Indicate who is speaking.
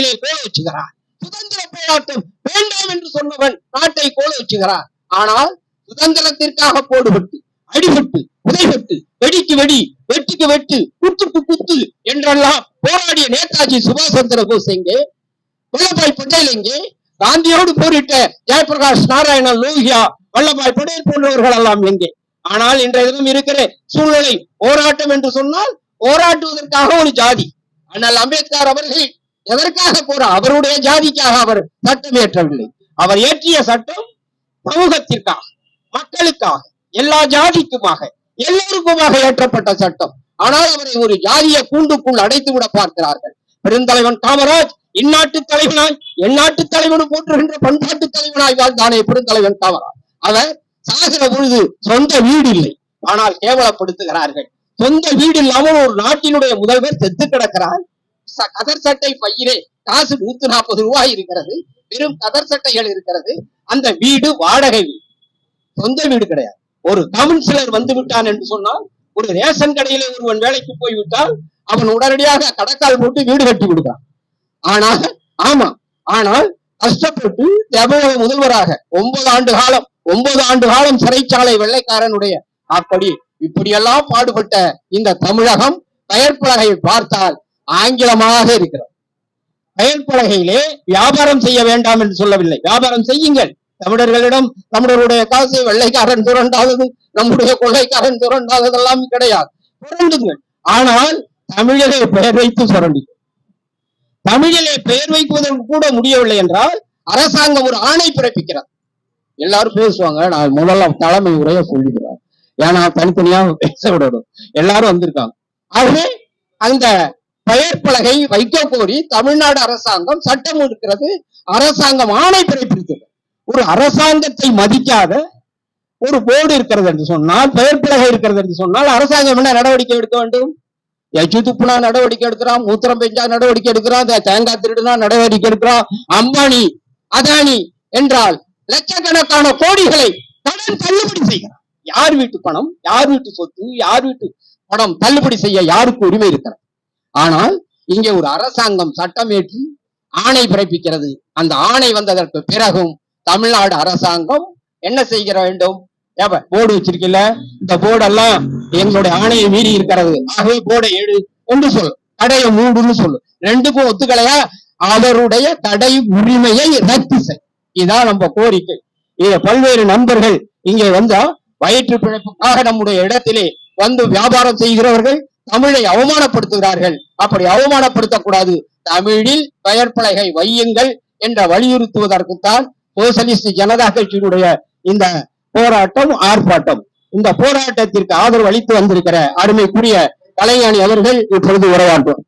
Speaker 1: நாட்டிலே கோல வச்சுகிறார். சுதந்திர போராட்டம் வேண்டாம் என்று சொன்னவன் நாட்டை கோல வச்சுகிறார். ஆனால் சுதந்திரத்திற்காக போடுபட்டு அடிபட்டு உதைபட்டு வெடிக்கு வெடி வெட்டுக்கு வெட்டு குத்துக்கு குத்து என்றெல்லாம் போராடிய நேதாஜி சுபாஷ் சந்திர போஸ் எங்கே? வல்லபாய் பட்டேல் எங்கே? காந்தியோடு போரிட்ட ஜெயபிரகாஷ் நாராயணன் லோகியா வல்லபாய் பட்டேல் போன்றவர்கள் எல்லாம் எங்கே? ஆனால் இன்றைய தினம் இருக்கிற சூழ்நிலை போராட்டம் என்று சொன்னால் போராட்டுவதற்காக ஒரு ஜாதி. ஆனால் அம்பேத்கர் அவர்கள் எதற்காக போற அவருடைய ஜாதிக்காக அவர் சட்டம் ஏற்றவில்லை. அவர் இயற்றிய சட்டம் சமூகத்திற்காக மக்களுக்காக எல்லா ஜாதிக்குமாக எல்லோருக்குமாக ஏற்றப்பட்ட சட்டம். ஆனால் அவரை ஒரு ஜாதிய கூண்டுக்குள் அடைத்து விட பார்க்கிறார்கள். பெருந்தலைவன் காமராஜ் இந்நாட்டு தலைவனாய் எந்நாட்டு தலைவனு போற்றுகின்ற பண்பாட்டு தலைவனாய் வாழ்ந்தானே பெருந்தலைவன் காமராஜ். அவர் சாகிற பொழுது சொந்த வீடு இல்லை ஆனால் கேவலப்படுத்துகிறார்கள். சொந்த வீடு இல்லாமல் ஒரு நாட்டினுடைய முதல்வர் செத்து கிடக்கிறார். கதர் சட்டை பையிலே காசு நூத்தி நாற்பது ரூபாய் இருக்கிறது. வெறும் கதர் சட்டைகள் இருக்கிறது. அந்த வீடு வாடகை வீடு. சொந்த வீடு கிடையாது. ஒரு கவுன்சிலர் வந்து விட்டான் என்று சொன்னால் ஒரு ரேஷன் கடையிலே ஒருவன் வேலைக்கு போய்விட்டால் அவன் உடனடியாக கடக்கால் போட்டு வீடு கட்டி விடுகிறான் ஆனால் ஆமா ஆனால் கஷ்டப்பட்டு தமிழக முதல்வராக ஒன்பது ஆண்டு காலம் ஒன்பது ஆண்டு காலம் சிறைச்சாலை வெள்ளைக்காரனுடைய அப்படி இப்படியெல்லாம் பாடுபட்ட இந்த தமிழகம் பெயர் பலகையை பார்த்தால் ஆங்கிலமாக இருக்கிறது பயன்பலகையிலே வியாபாரம் செய்ய வேண்டாம் என்று சொல்லவில்லை. வியாபாரம் செய்யுங்கள். தமிழர்களிடம் தமிழருடைய காசு வெள்ளைக்காரன் துரண்டாதது நம்முடைய கொள்ளைக்காரன் துரண்டாததெல்லாம் கிடையாது. புரண்டுங்கள் ஆனால் தமிழரை பெயர் வைத்து சுரண்டி தமிழிலே பெயர் வைக்குவதற்கு கூட முடியவில்லை என்றால் அரசாங்கம் ஒரு ஆணை பிறப்பிக்கிறார். எல்லாரும் பேசுவாங்க. நான் முதல்ல தலைமை உரைய சொல்லிக்கிறேன் ஏன்னா தனித்தனியா பேச விடணும். எல்லாரும் வந்திருக்காங்க. ஆகவே அந்த பெயர் பலகை வைக்க கோரி தமிழ்நாடு அரசாங்கம் சட்டம் இருக்கிறது அரசாங்கம் ஆணை பிறப்பிக்கிறது ஒரு அரசாங்கத்தை மதிக்காத ஒரு போர்டு இருக்கிறது என்று சொன்னால் பெயர் பலகை இருக்கிறது என்று சொன்னால் அரசாங்கம் என்ன நடவடிக்கை எடுக்க வேண்டும்? எச்சு துப்புனா நடவடிக்கை எடுக்கிறான் மூத்திரம் பெஞ்சா நடவடிக்கை எடுக்கிறான் தேங்காய் திருடுனா நடவடிக்கை எடுக்கிறான் அம்பானி அதானி என்றால் லட்சக்கணக்கான கோடிகளை கடன் தள்ளுபடி செய்கிறான் யார் வீட்டு பணம் யார் வீட்டு சொத்து யார் வீட்டு பணம் தள்ளுபடி செய்ய யாருக்கு உரிமை இருக்கிறது? ஆனால் இங்கே ஒரு அரசாங்கம் சட்டம் ஏற்றி ஆணை பிறப்பிக்கிறது. அந்த ஆணை வந்ததற்கு பிறகும் தமிழ்நாடு அரசாங்கம் என்ன செய்கிற வேண்டும்? போர்டு வச்சிருக்கல இந்த போர்டெல்லாம் எங்களுடைய ஆணையை மீறி இருக்கிறது. ஆகவே போர்டை ஏடு என்று சொல். தடைய மூடுன்னு சொல்லு ரெண்டுக்கும் ஒத்துக்கலையா? அவருடைய தடை உரிமையை ரத்து செய். இதான் நம்ம கோரிக்கை. இத பல்வேறு நண்பர்கள் இங்கே வந்தா வயிற்று பிழைப்புக்காக நம்முடைய இடத்திலே வந்து வியாபாரம் செய்கிறவர்கள் தமிழை அவமானப்படுத்துகிறார்கள். அப்படி அவமானப்படுத்தக்கூடாது. தமிழில் பெயர் பலகை வையுங்கள் என்ற வலியுறுத்துவதற்குத்தான் சோசலிஸ்ட் ஜனதா கட்சியினுடைய இந்த போராட்டம் ஆர்ப்பாட்டம். இந்த போராட்டத்திற்கு ஆதரவு அளித்து வந்திருக்கிற அருமைக்குரிய கலைஞானி அவர்கள் இப்பொழுது உரையாற்றும்